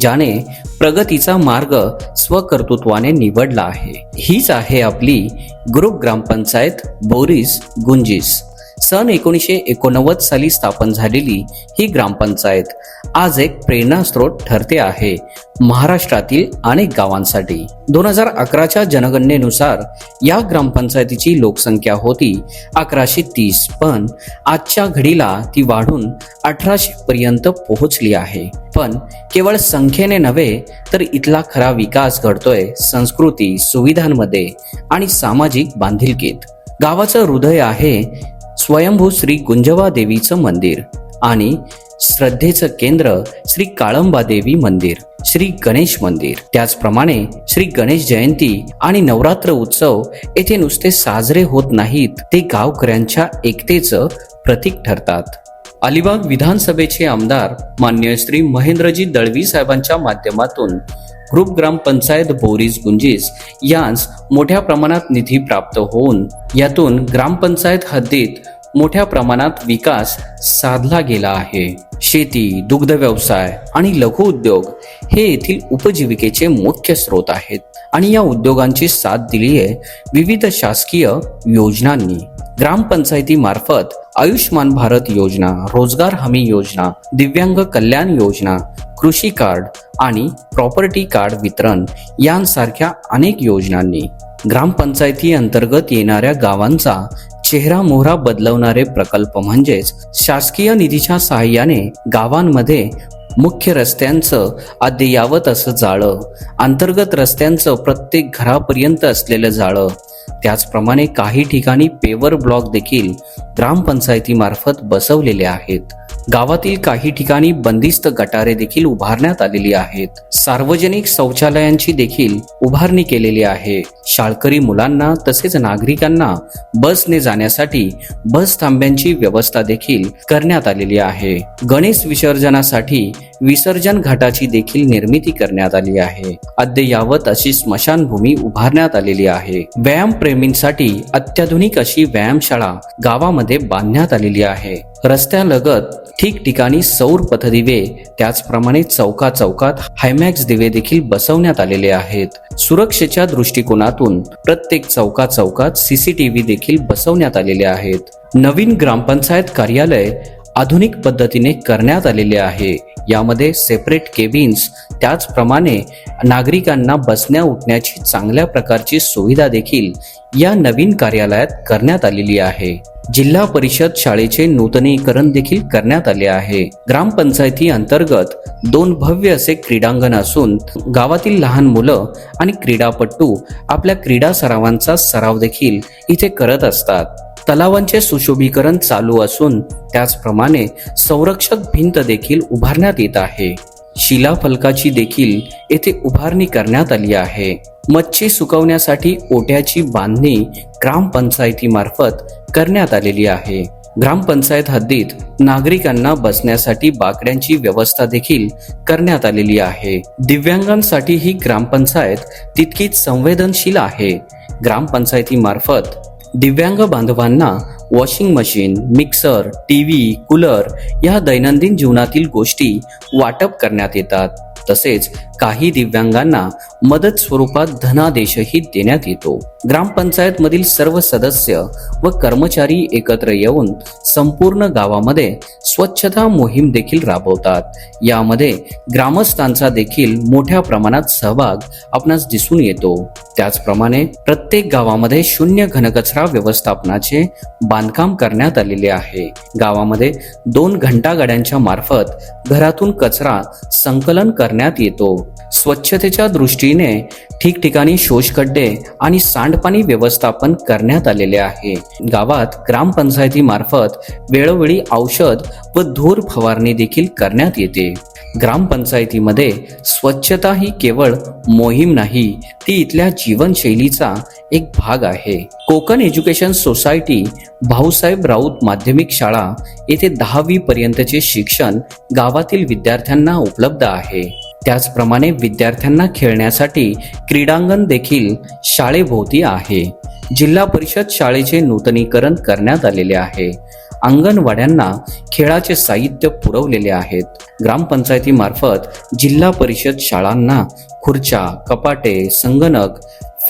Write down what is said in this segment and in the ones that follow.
ज्याने प्रगतीचा मार्ग स्वकर्तृत्वाने निवडला आहे. हीच आहे आपली ग्रुप ग्रामपंचायत बोरीस गुंजीस. सन एकोणीसशे एकोणनव्वद साली स्थापन झालेली ही ग्रामपंचायत आज एक प्रेरणास्रोत ठरते आहे महाराष्ट्रातील अनेक गावांसाठी. दोन हजार अकराच्या जनगणनेनुसार या ग्रामपंचायतीची लोकसंख्या होती अकराशे तीस पण आजच्या घडीला ती वाढून अठराशे पर्यंत पोहोचली आहे. आपण केवळ संख्येने नव्हे तर इथला खरा विकास घडतोय संस्कृती सुविधांमध्ये आणि सामाजिक बांधिलकीत. गावाचं हृदय आहे स्वयंभू श्री गुंजवा देवीचं मंदिर आणि श्रद्धेचं केंद्र श्री काळंबा देवी मंदिर श्री गणेश मंदिर. त्याचप्रमाणे श्री गणेश जयंती आणि नवरात्र उत्सव येथे नुसते साजरे होत नाहीत ते गावकऱ्यांच्या एकतेचं प्रतीक ठरतात. अलिबाग विधानसभेचे आमदार मान्य श्री महेंद्रजी दळवी साहेबांच्या माध्यमातून ग्रुप ग्रामपंचायत बोरीस गुंजीस यांस मोठ्या प्रमाणात निधी प्राप्त होऊन यातून ग्रामपंचायत हद्दीत मोठ्या प्रमाणात विकास साधला गेला आहे. शेती दुग्ध व्यवसाय आणि लघु उद्योग हे येथील उपजीविकेचे मुख्य स्रोत आहेत आणि या उद्योगांची साथ दिली आहे विविध शासकीय योजनांनी. ग्रामपंचायतीमार्फत आयुष्मान भारत योजना रोजगार हमी योजना दिव्यांग कल्याण योजना कृषी कार्ड आणि प्रॉपर्टी कार्ड वितरण यांसारख्या अनेक योजनांनी ग्रामपंचायती अंतर्गत येणाऱ्या गावांचा चेहरा मोहरा बदलवणारे प्रकल्प म्हणजेच शासकीय निधीच्या सहाय्याने गावांमध्ये मुख्य रस्त्यांचं अद्ययावत असं जाळं अंतर्गत रस्त्यांचं प्रत्येक घरापर्यंत असलेलं जाळं त्याचप्रमाणे काही ठिकाणी पेवर ब्लॉक देखील ग्रामपंचायतीमार्फत बसवलेले आहेत. गावातील काही ठिकाणी बंदिस्त गटारे देखील उभारण्यात आलेली आहेत. सार्वजनिक शौचालयांची देखील उभारणी केलेली आहे. शाळकरी मुलांना तसेच नागरिकांना बसने जाण्यासाठी बस थांब्यांची व्यवस्था देखील करण्यात आलेली आहे. गणेश विसर्जनासाठी विसर्जन घाटाची देखील निर्मिती करण्यात आली आहे. अद्ययावत अशी स्मशानभूमी उभारण्यात आलेली आहे. व्यायाम प्रेमींसाठी अत्याधुनिक अशी व्यायामशाळा गावामध्ये बांधण्यात आलेली आहे. रस्त्यालगत ठिकठिकाणी सौर पथदिवे त्याचप्रमाणे चौका चौकात हायमॅक्स दिवे देखील बसवण्यात आलेले आहेत. सुरक्षेच्या दृष्टिकोनातून प्रत्येक चौका चौकात सीसीटीव्ही देखील बसवण्यात आलेले आहेत. नवीन ग्रामपंचायत कार्यालय आधुनिक पद्धतीने करण्यात आलेले आहे. यामध्ये सेपरेट केबिन्स त्याचप्रमाणे नागरिकांना बसण्या उठण्याची चांगल्या प्रकारची सुविधा देखील या नवीन कार्यालयात करण्यात आलेली आहे. जिल्हा परिषद शाळेचे नूतनीकरण देखील करण्यात आले आहे. ग्रामपंचायती अंतर्गत दोन भव्य असे क्रीडांगण असून गावातील लहान मुलं आणि क्रीडापटू आपल्या क्रीडा सरावांचा सराव देखील इथे करत असतात. तलावांचे सुशोभीकरण चालू असून त्याचप्रमाणे संरक्षक भिंत देखील उभारण्यात येत आहे. शिलाफलकाची देखील येथे उभारणी करण्यात आली आहे. मच्छी सुकवण्यासाठी ओट्याची बांधणी ग्रामपंचायतीमार्फत करण्यात आलेली आहे. ग्रामपंचायत हद्दीत नागरिकांना बसण्यासाठी बाकड्यांची व्यवस्था देखील करण्यात आलेली आहे. दिव्यांगांसाठी ही ग्रामपंचायत तितकीच संवेदनशील आहे. ग्रामपंचायतीमार्फत दिव्यांग बांधवांना washing machine mixer T V cooler या दैनंदिन जीवनातील गोष्टी वाटप करण्यात येतात. तसेच काही दिव्यांगांना मदत स्वरूपात धनादेशही देण्यात येतो. ग्रामपंचायत मधील सर्व सदस्य व कर्मचारी एकत्र येऊन संपूर्ण गावामध्ये स्वच्छता मोहीम देखील राबवतात. यामध्ये ग्रामस्थांचा देखील मोठ्या प्रमाणात सहभाग आपणास दिसून येतो. त्याचप्रमाणे प्रत्येक गावामध्ये शून्य घनकचरा व्यवस्थापनाचे बांधकाम करण्यात आलेले आहे. गावामध्ये दोन घंटा गाड्यांच्या मार्फत घरातून कचरा संकलन करण्यात येतो. स्वच्छतेच्या दृष्टीने ठिकठिकाणी शोषखड्डे आणि सांडपाणी व्यवस्थापन करण्यात आलेले आहे. गावात ग्रामपंचायतीमार्फत वेळोवेळी औषध व धूर फवारणी देखील करण्यात येते. ग्रामपंचायतीमध्ये स्वच्छता ही केवळ मोहीम नाही ती इथल्या जीवनशैलीचा एक भाग आहे. कोकण एज्युकेशन सोसायटी भाऊसाहेब राऊत माध्यमिक शाळा येथे दहावी पर्यंतचे शिक्षण गावातील विद्यार्थ्यांना उपलब्ध आहे. त्याचप्रमाणे विद्यार्थ्यांना खेळण्यासाठी क्रीडांगण देखील शाळेभोवती आहे. जिल्हा परिषद शाळेचे नूतनीकरण करण्यात आलेले आहे. अंगणवाड्यांना खेळाचे साहित्य पुरवलेले आहेत. ग्रामपंचायतीमार्फत जिल्हा परिषद शाळांना खुर्च्या कपाटे संगणक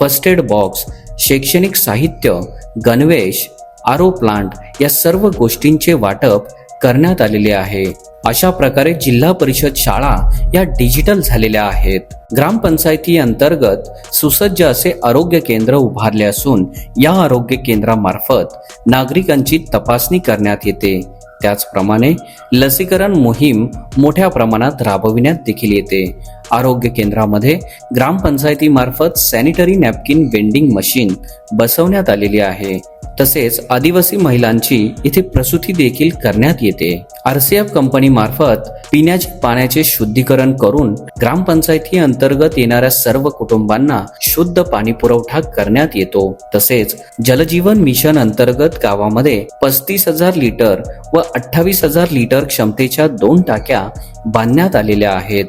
फर्स्ट एड बॉक्स शैक्षणिक साहित्य गणवेश आरो प्लांट या सर्व गोष्टींचे वाटप करण्यात आलेले आहे. अशा प्रकारे जिल्हा परिषद शाळा या डिजिटल झालेल्या आहेत. ग्रामपंचायती अंतर्गत सुसज्ज असे आरोग्य केंद्र उभारले असून या आरोग्य केंद्रामार्फत नागरिकांची तपासणी करण्यात येते. त्याचप्रमाणे लसीकरण मोहीम मोठ्या प्रमाणात राबविण्यात देखील येते. आरोग्य केंद्रामध्ये ग्रामपंचायतीमार्फत सॅनिटरी नॅपकिन वेंडिंग मशीन बसवण्यात आलेली आहे. तसेच आदिवासी महिलांची इथे प्रसूती देखील करण्यात येते. आरसीएफ कंपनी मार्फत पिण्याच्या पाण्याचे शुद्धीकरण करून ग्रामपंचायती अंतर्गत येणाऱ्या सर्व कुटुंबांना शुद्ध पाणी पुरवठा करण्यात येतो. तसेच जलजीवन मिशन अंतर्गत गावामध्ये पस्तीस हजार लिटर व अठ्ठावीस हजार लिटर क्षमतेच्या दोन टाक्या बांधण्यात आलेल्या आहेत.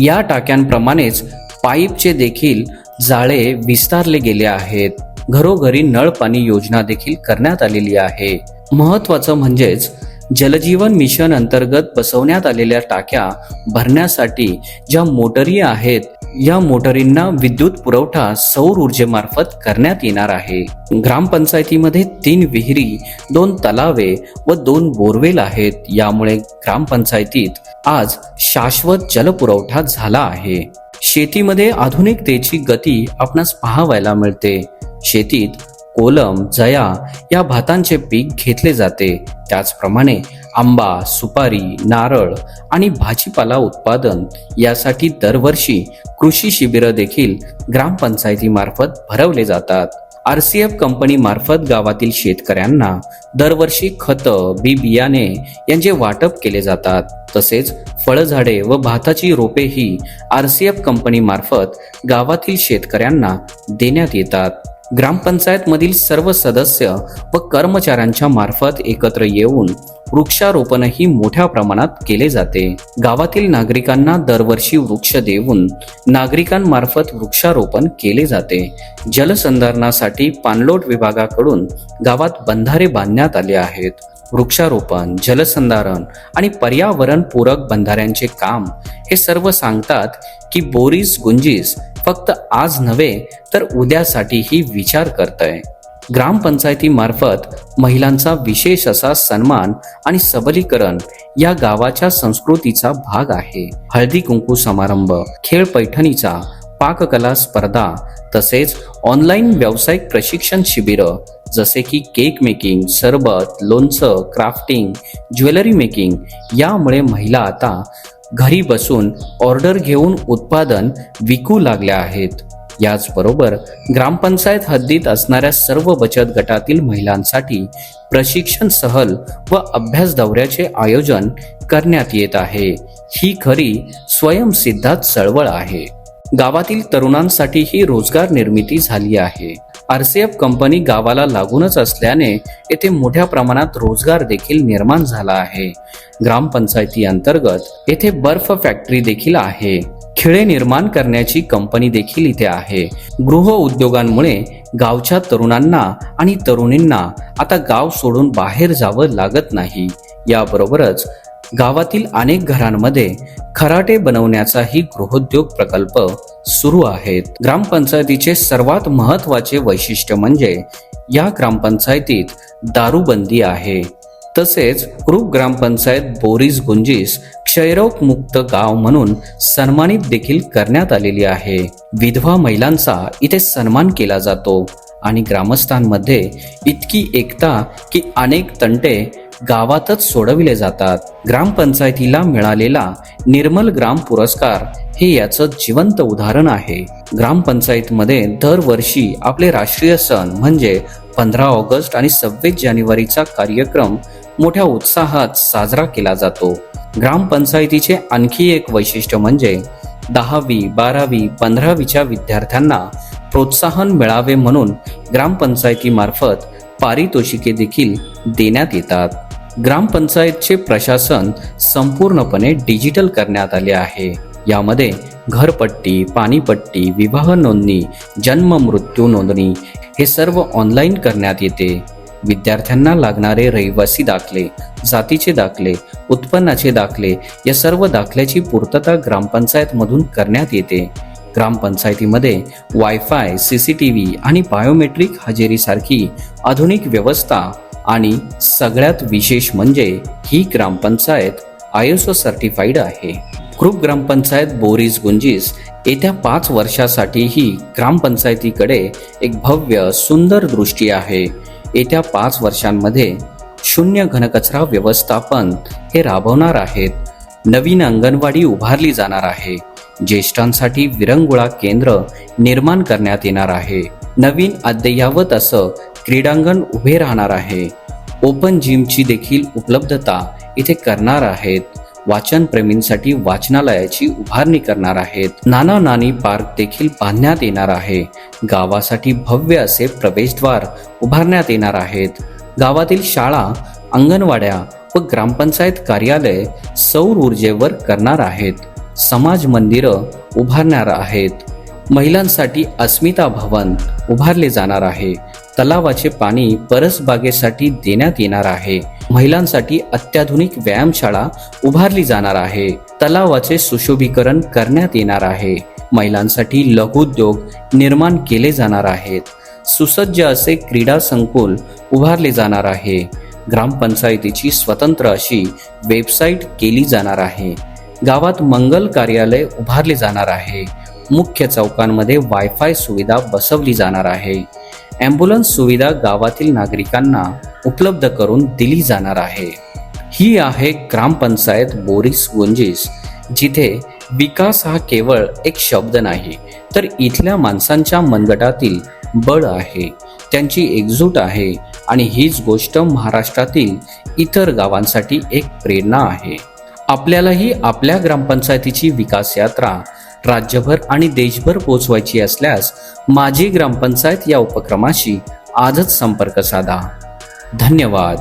या टाक्यांप्रमाणेच पाईपचे देखील जाळे विस्तारले गेले आहेत. घरोघरी नळ पाणी योजना देखील करण्यात आलेली आहे. महत्वाचं म्हणजेच जलजीवन मिशन अंतर्गत बसवण्यात आलेल्या टाक्या भरण्यासाठी ज्या मोटरी आहेत या मोटरींना विद्युत पुरवठा सौर ऊर्जेमार्फत करण्यात येणार आहे. ग्रामपंचायतीमध्ये तीन विहिरी दोन तलावे व दोन बोरवेल आहेत. यामुळे ग्रामपंचायतीत आज शाश्वत जलपुरवठा झाला आहे. शेतीमध्ये आधुनिकतेची गती आपणास पाहावयाला मिळते. शेतीत कोलम जया या भातांचे पीक घेतले जाते. त्याचप्रमाणे आंबा सुपारी नारळ आणि भाजीपाला उत्पादन यासाठी दरवर्षी कृषी शिबिरं देखील ग्रामपंचायतीमार्फत भरवले जातात. आर सी एफ कंपनीमार्फत गावातील शेतकऱ्यांना दरवर्षी खतं बी बियाणे यांचे वाटप केले जातात. तसेच फळझाडे व भाताची रोपे ही सी एफ कंपनीमार्फत गावातील शेतकऱ्यांना देण्यात येतात. ग्रामपंचायतमधील सर्व सदस्य व कर्मचाऱ्यांच्या मार्फत एकत्र येऊन वृक्षारोपणही मोठ्या प्रमाणात केले जाते. गावातील नागरिकांना दरवर्षी वृक्ष देऊन नागरिकांमार्फत वृक्षारोपण केले जाते. जलसंधारणासाठी पाणलोट विभागाकडून गावात बंधारे बांधण्यात आले आहेत. वृक्षारोपण जलसंधारण आणि पर्यावरण पूरक बंधाऱ्यांचे काम हे सर्व सांगतात की बोरीस गुंजीस फक्त आज नव्हे तर उद्यासाठीही विचार करतय. ग्रामपंचायतीमार्फत महिलांचा विशेष असा सन्मान आणि सबलीकरण या गावाच्या संस्कृतीचा भाग आहे. हळदी कुंकू समारंभ खेळ पैठणीचा पाककला स्पर्धा तसेच ऑनलाईन व्यावसायिक प्रशिक्षण शिबिरं जसे की केक मेकिंग सरबत लोणचं क्राफ्टिंग ज्वेलरी मेकिंग यामुळे महिला आता घरी बसून ऑर्डर घेऊन उत्पादन विकू लागल्या आहेत. याचबरोबर ग्रामपंचायत हद्दीत असणाऱ्या सर्व बचत गटातील महिलांसाठी प्रशिक्षण सहल व अभ्यास दौऱ्याचे आयोजन करण्यात येत आहे. ही खरी स्वयंसिद्धात चळवळ आहे. गावातील तरुणांसाठीही रोजगार निर्मिती झाली आहे. आरसीएफ कंपनी गावाला लागूनच असल्याने येथे मोठ्या प्रमाणात रोजगार देखील निर्माण झाला आहे. ग्रामपंचायती अंतर्गत येथे बर्फ फॅक्टरी देखील आहे. खिळे निर्माण करण्याची कंपनी देखील इथे आहे. गृह उद्योगांमुळे गावच्या तरुणांना आणि तरुणींना आता गाव सोडून बाहेर जावं लागत नाही. याबरोबरच गावातील अनेक घरांमध्ये खराटे बनवण्याचाही गृहोद्योग प्रकल्प सुरू आहेत. ग्रामपंचायतीचे सर्वात महत्त्वाचे वैशिष्ट्य म्हणजे या ग्रामपंचायतीत दारूबंदी आहे. तसेच ग्रुप ग्रामपंचायत बोरीस गुंजीस क्षयरोग मुक्त गाव म्हणून सन्मानित देखील करण्यात आलेली आहे. विधवा महिलांचा इथे सन्मान केला जातो आणि ग्रामस्थांमध्ये इतकी एकता की अनेक तंटे गावातच सोडविले जातात. ग्रामपंचायतीला मिळालेला निर्मल ग्राम पुरस्कार हे याचं जिवंत उदाहरण आहे. ग्रामपंचायतमध्ये दरवर्षी आपले राष्ट्रीय सण म्हणजे पंधरा ऑगस्ट आणि सव्वीस जानेवारीचा कार्यक्रम मोठ्या उत्साहात साजरा केला जातो. ग्रामपंचायतीचे आणखी एक वैशिष्ट्य म्हणजे दहावी बारावी पंधरावीच्या विद्यार्थ्यांना प्रोत्साहन मिळावे म्हणून ग्रामपंचायतीमार्फत पारितोषिके देखील देण्यात येतात. ग्रामपंचायतचे प्रशासन संपूर्णपणे डिजिटल करण्यात आले आहे. यामध्ये घरपट्टी पाणीपट्टी विवाह नोंदणी जन्म मृत्यू नोंदणी हे सर्व ऑनलाईन करण्यात येते. विद्यार्थ्यांना लागणारे रहिवासी दाखले जातीचे दाखले उत्पन्नाचे दाखले या सर्व दाखल्याची पूर्तता ग्रामपंचायतमधून करण्यात येते. ग्रामपंचायतीमध्ये wifi C C T V आणि बायोमेट्रिक हजेरीसारखी आधुनिक व्यवस्था आणि सगळ्यात विशेष म्हणजे ही ग्रामपंचायत आय एस ओ सर्टिफाईड आहे. ग्रुप ग्रामपंचायत बोरीस गुंजीस येत्या पाच वर्षासाठी ही ग्रामपंचायतीकडे एक भव्य सुंदर दृष्टी आहे. येत्या पाच वर्षांमध्ये शून्य घनकचरा व्यवस्थापन हे राबवणार आहेत. नवीन अंगणवाडी उभारली जाणार आहे. ज्येष्ठांसाठी विरंगुळा केंद्र निर्माण करण्यात येणार आहे. नवीन अद्ययावत असं क्रीडांगण उभे राहणार आहे. ओपन जिमची देखील उपलब्धता इथे करणार आहेत. वाचनप्रेमींसाठी वाचनालयाची उभारणी करणार आहेत. नाना नानी पार्क देखील बांधण्यात येणार आहे. गावासाठी भव्य असे प्रवेशद्वार उभारण्यात येणार आहेत. गावातील शाळा अंगणवाड्या व ग्रामपंचायत कार्यालय सौर ऊर्जेवर करणार आहेत. समाज मंदिरं उभारणार आहेत. महिलांसाठी अस्मिता भवन उभारले जाणार आहे. तलावाचे पाणी परसबागेसाठी देण्यात येणार आहे. महिलांसाठी अत्याधुनिक व्यायामशाळा उभारली जाणार आहे. तलावाचे सुशोभीकरण करण्यात येणार आहे. महिलांसाठी लघुउद्योग निर्माण केले जाणार आहेत. सुसज्ज असे क्रीडा संकुल उभारले जाणार आहे. ग्रामपंचायतीची स्वतंत्र अशी वेबसाईट केली जाणार आहे. गावात मंगल कार्यालय उभारले जाणार आहे. मुख्य चौकांमध्ये वायफाय सुविधा बसवली जाणार आहे. ॲम्ब्युलन्स सुविधा गावातील नागरिकांना उपलब्ध करून दिली जाणार आहे. ही आहे ग्रामपंचायत बोरिस गुंजीस जिथे विकास हा केवळ एक शब्द नाही तर इथल्या माणसांच्या मनगटातील बळ आहे त्यांची एकजूट आहे आणि हीच गोष्ट महाराष्ट्रातील इतर गावांसाठी एक प्रेरणा आहे. आपल्यालाही आपल्या ग्रामपंचायतीची विकास यात्रा राज्यभर आणि देशभर पोचवायची असल्यास माझी ग्रामपंचायत या उपक्रमाशी आजच संपर्क साधा. धन्यवाद.